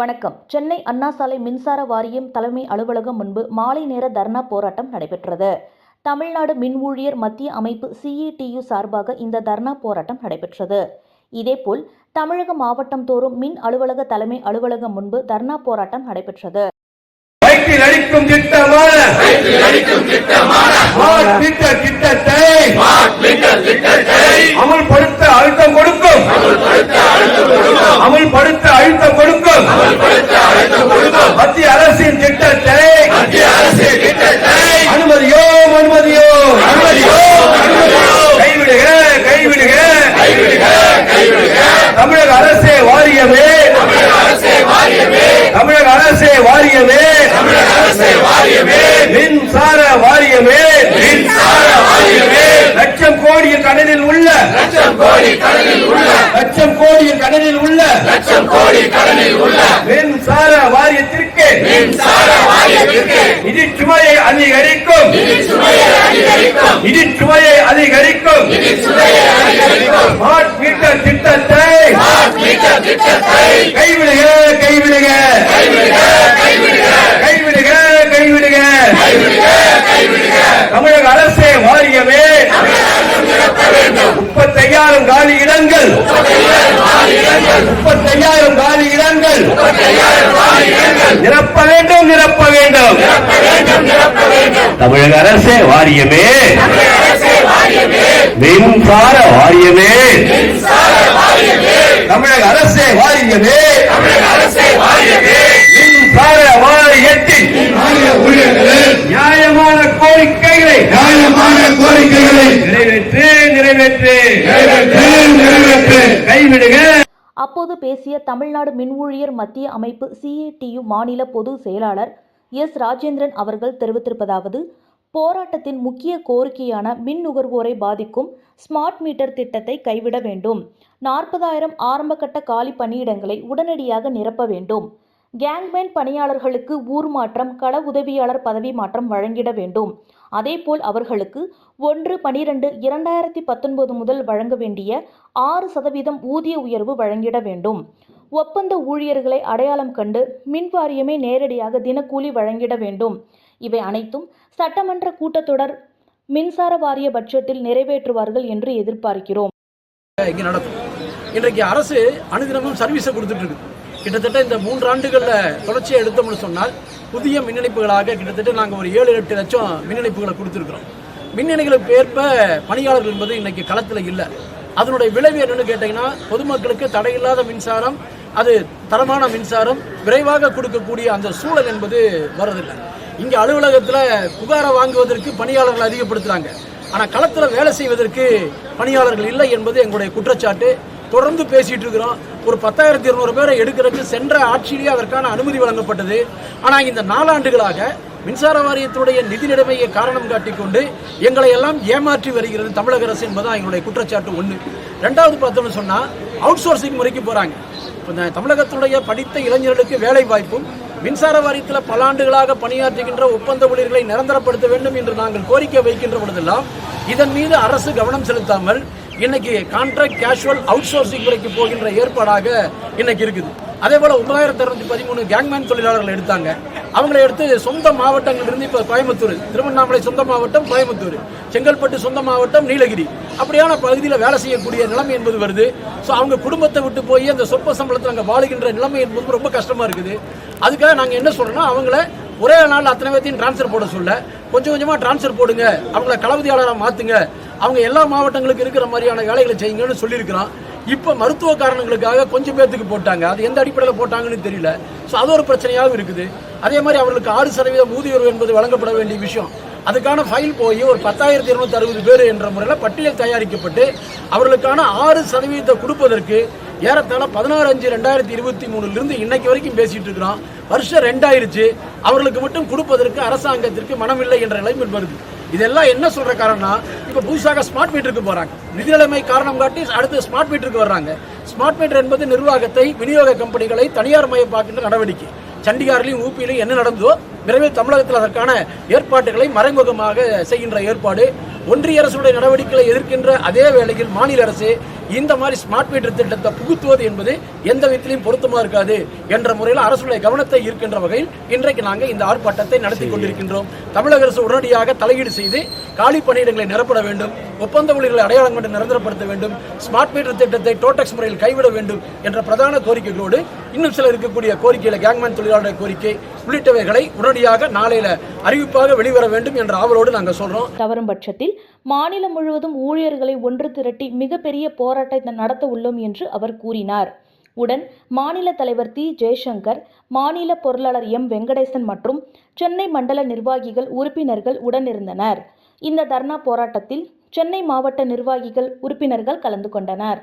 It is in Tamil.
வணக்கம். சென்னை அண்ணா சாலை மின்சார வாரியம் தலைமை அலுவலகம் முன்பு மாலை நேர தர்ணா போராட்டம் நடைபெற்றது. தமிழ்நாடு மின் ஊழியர் மத்திய அமைப்பு சிஇடியு சார்பாக இந்த தர்ணா போராட்டம் நடைபெற்றது. இதேபோல் தமிழக மாவட்டம் தோறும் மின் அலுவலக தலைமை அலுவலகம் முன்பு தர்ணா போராட்டம் நடைபெற்றது. திட்டத்தை அமுல்படுத்த அழுத்தம் கொடுக்கும் அமுல்படுத்த அழுத்தம் கொடுக்கும் மத்திய அரசின் திட்டத்தை அனுமதியோ அனுமதியோ கைவிடுக கைவிடுக தமிழக அரசே வாரியமே தமிழக அரசே வாரியமே மின்சார வாரியமே லட்சம் கோடியின் கடலில் உள்ள லட்சம் கோடியின் கடலில் உள்ள மின்சார வாரியத்திற்கு நிதி சுமையை அதிகரிக்கும் நிதி சுமையை அதிகரிக்கும் ஸ்மார்ட் மீட்டர் திட்டத்தை கைவிடுக கைவிடுக. கைவிடுக கைவிடுக. தமிழக அரசே வாரியமே முப்பத்தையாயிரம் காலி இடங்கள் முப்பத்தையாயிரம் காலி இடங்கள் நிரப்ப வேண்டும் நிரப்ப வேண்டும். தமிழக அரசே வாரியமே. மின்சார வாரியமே. தமிழக அரசே வாரியமே. மின்சார வாரியத்தின் நியாயமான கோரிக்கைகளை நியாயமான கோரிக்கைகளை நிறைவேற்று நிறைவேற்று நிறைவேற்று நிறைவேற்று கைவிடுக. அப்போது பேசிய தமிழ்நாடு மின் ஊழியர் மத்திய அமைப்பு சிஏடியு மாநில பொதுச் செயலாளர் எஸ் ராஜேந்திரன் அவர்கள் தெரிவித்திருப்பதாவது போராட்டத்தின் முக்கிய கோரிக்கையான மின் நுகர்வோரை பாதிக்கும் ஸ்மார்ட் மீட்டர் திட்டத்தை கைவிட வேண்டும். நாற்பதாயிரம் ஆரம்பகட்ட காலி பணியிடங்களை உடனடியாக நிரப்ப வேண்டும். கேங்மேன் பணியாளர்களுக்கு ஊர் மாற்றம் கள உதவியாளர் பதவி மாற்றம் வழங்கிட வேண்டும். அதேபோல் அவர்களுக்கு ஒன்று பனிரெண்டு இரண்டாயிரத்தி பத்தொன்பது முதல் வழங்க வேண்டிய ஆறு சதவீதம் ஊதிய உயர்வு வழங்கிட வேண்டும். ஒப்பந்த ஊழியர்களை அடையாளம் கண்டு மின் வாரியமே நேரடியாக தினக்கூலி வழங்கிட வேண்டும். இவை அனைத்தும் சட்டமன்ற கூட்டத்தொடர் மின்சார வாரிய பட்ஜெட்டில் நிறைவேற்றுவார்கள் என்று எதிர்பார்க்கிறோம். இன்றைக்கு அரசு அனுதினமும் சர்வீஸை கொடுத்துட்டு இருக்கு. கிட்டத்தட்ட இந்த மூன்று ஆண்டுகளில் தொடர்ச்சியை எடுத்தோம்னு சொன்னால் புதிய மின் இணைப்புகளாக கிட்டத்தட்ட நாங்கள் ஒரு ஏழு எட்டு லட்சம் மின் இணைப்புகளை கொடுத்துருக்குறோம். மின் இணைகளுக்கு ஏற்ப பணியாளர்கள் என்பது இன்னைக்கு களத்தில் இல்லை. அதனுடைய விளைவு என்னன்னு கேட்டிங்கன்னா பொதுமக்களுக்கு தடையில்லாத மின்சாரம் அது தரமான மின்சாரம் விரைவாக கொடுக்கக்கூடிய அந்த சூழல் என்பது வரதில்லை இங்கே அலுவலகத்தில் புகாரை வாங்குவதற்கு பணியாளர்கள் அதிகப்படுத்துகிறாங்க ஆனால் களத்தில் வேலை செய்வதற்கு பணியாளர்கள் இல்லை என்பது எங்களுடைய குற்றச்சாட்டு. தொடர்ந்து பேசிகிட்டு இருக்கிறோம். ஒரு பத்தாயிரத்தி இருநூறு பேரை எடுக்கிறதுக்கு சென்ற ஆட்சியிலேயே அதற்கான அனுமதி வழங்கப்பட்டது. ஆனால் இந்த நாலாண்டுகளாக மின்சார வாரியத்தினுடைய நிதி நிலைமையை காரணம் காட்டிக்கொண்டு எங்களை எல்லாம் ஏமாற்றி வருகிறது தமிழக அரசு என்பதுதான் எங்களுடைய குற்றச்சாட்டு ஒன்று ரெண்டாவது பார்த்தோம்னு சொன்னால் அவுட் சோர்சிங் முறைக்கு போகிறாங்க இப்போ தமிழகத்துடைய படித்த இளைஞர்களுக்கு வேலை வாய்ப்பும் மின்சார வாரியத்தில் பல ஆண்டுகளாக பணியாற்றுகின்ற ஒப்பந்த ஊழியர்களை நிரந்தரப்படுத்த வேண்டும் என்று நாங்கள் கோரிக்கை வைக்கின்ற பொழுதெல்லாம் இதன் மீது அரசு கவனம் செலுத்தாமல் இன்னைக்கு கான்ட்ராக்ட் கேஷுவல் அவுட் சோர்சிங் முறைக்கு போகின்ற ஏற்பாடாக இன்னைக்கு இருக்குது. அதே போல ஒன்பதாயிரத்தி அறுநூத்தி பதிமூணு கேங்மேன் தொழிலாளர்கள் எடுத்தாங்க. அவங்களை எடுத்து சொந்த மாவட்டங்கள் இருந்து இப்போ கோயம்புத்தூர் திருவண்ணாமலை சொந்த மாவட்டம் கோயம்புத்தூர் செங்கல்பட்டு சொந்த மாவட்டம் நீலகிரி. அப்படியான பகுதியில் வேலை செய்யக்கூடிய நிலைமை என்பது வருது. ஸோ அவங்க குடும்பத்தை விட்டு போய் அந்த சொற்ப சம்பளத்தில் அங்கே வாழுகின்ற நிலைமை என்பது ரொம்ப கஷ்டமா இருக்குது. அதுக்காக நாங்கள் என்ன சொல்றோம்னா அவங்கள ஒரே நாள் அத்தனை பேர்த்தையும் டிரான்ஸ்ஃபர் போட சொல்ல. கொஞ்சம் கொஞ்சமாக டிரான்ஸ்ஃபர் போடுங்க. அவங்கள களபதியாளராக மாற்றுங்க அவங்க எல்லா மாவட்டங்களுக்கு இருக்கிற மாதிரியான வேலைகளை செய்யுங்கன்னு சொல்லியிருக்கிறான். இப்போ மருத்துவ காரணங்களுக்காக கொஞ்சம் பேர்த்துக்கு போட்டாங்க. அது எந்த அடிப்படையில் போட்டாங்கன்னு தெரியல. ஸோ அது ஒரு பிரச்சனையாகவும் இருக்குது. அதே மாதிரி அவர்களுக்கு ஆறு சதவீதம் ஊதிய என்பது வழங்கப்பட வேண்டிய விஷயம். அதுக்கான ஃபைல் போய் ஒரு பத்தாயிரத்தி இருநூத்தி அறுபது பேர் என்ற முறையில் பட்டியல் தயாரிக்கப்பட்டு அவர்களுக்கான ஆறு சதவீதத்தை கொடுப்பதற்கு ஏறத்தாழ பதினாறு அஞ்சு ரெண்டாயிரத்தி இருபத்தி மூணுலேருந்து இன்னைக்கு வரைக்கும் பேசிகிட்டு இருக்கிறோம் வருஷம் ரெண்டாயிருச்சு. அவர்களுக்கு மட்டும் கொடுப்பதற்கு அரசாங்கத்திற்கு மனமில்லை என்ற நிலைமை வருது. இதெல்லாம் என்ன சொல்ற காரணம்னா இப்ப புதுசாக ஸ்மார்ட் மீட்டருக்கு போறாங்க. நிதிநிலைமை காரணம் காட்டி அடுத்து ஸ்மார்ட் மீட்டருக்கு வர்றாங்க. ஸ்மார்ட் மீட்டர் என்பது நிர்வாகத்தை விநியோக கம்பெனிகளை தனியார் மயப்பாக்கின்ற நடவடிக்கை. சண்டிகார்லையும் ஊப்பிலையும் என்ன நடந்ததோ விரைவில் தமிழகத்தில் அதற்கான ஏற்பாட்டுகளை மறைமுகமாக செய்கின்ற ஏற்பாடு. ஒன்றிய அரசுடைய நடவடிக்கைகளை எதிர்க்கின்ற அதே வேளையில் மாநில அரசு இந்த மாதிரி ஸ்மார்ட் மீட்டர் திட்டத்தை புகுத்துவது என்பது எந்த விதத்திலையும் பொருத்தமா இருக்காது என்ற முறையில் அரசுடைய கவனத்தை ஈர்க்கின்ற வகையில் இன்றைக்கு நாங்கள் இந்த ஆர்ப்பாட்டத்தை நடத்தி கொண்டிருக்கின்றோம். தமிழக அரசு உடனடியாக தலையீடு செய்து காலி பணியிடங்களை நிரப்பட வேண்டும். ஒப்பந்த ஊழியர்களை அடையாளம் கண்டு நிரந்தரப்படுத்த வேண்டும். ஸ்மார்ட் மீட்டர் திட்டத்தை டோட்டக்ஸ் முறையில் கைவிட வேண்டும் என்ற பிரதான கோரிக்கைகளோடு இன்னும் சில இருக்கக்கூடிய கோரிக்கையில் கேங்மேன் தொழிலாளர் கோரிக்கை உள்ளிட்டவைகளை உடனடியாக நாளையில அறிவிப்பாக வெளிவர வேண்டும் என்ற ஆவலோடு நாங்கள் சொல்றோம். தவறும் பட்சத்தில் மாநிலம் முழுவதும் ஊழியர்களை ஒன்று திரட்டி மிகப்பெரிய போராட்டத்தை நடத்த உள்ளோம் என்று அவர் கூறினார். உடன் மாநில தலைவர் தி ஜெய்சங்கர் மாநில பொருளாளர் எம். வெங்கடேசன் மற்றும் சென்னை மண்டல நிர்வாகிகள் உறுப்பினர்கள் உடனிருந்தனர். இந்த தர்ணா போராட்டத்தில் சென்னை மாவட்ட நிர்வாகிகள் உறுப்பினர்கள் கலந்து கொண்டனர்.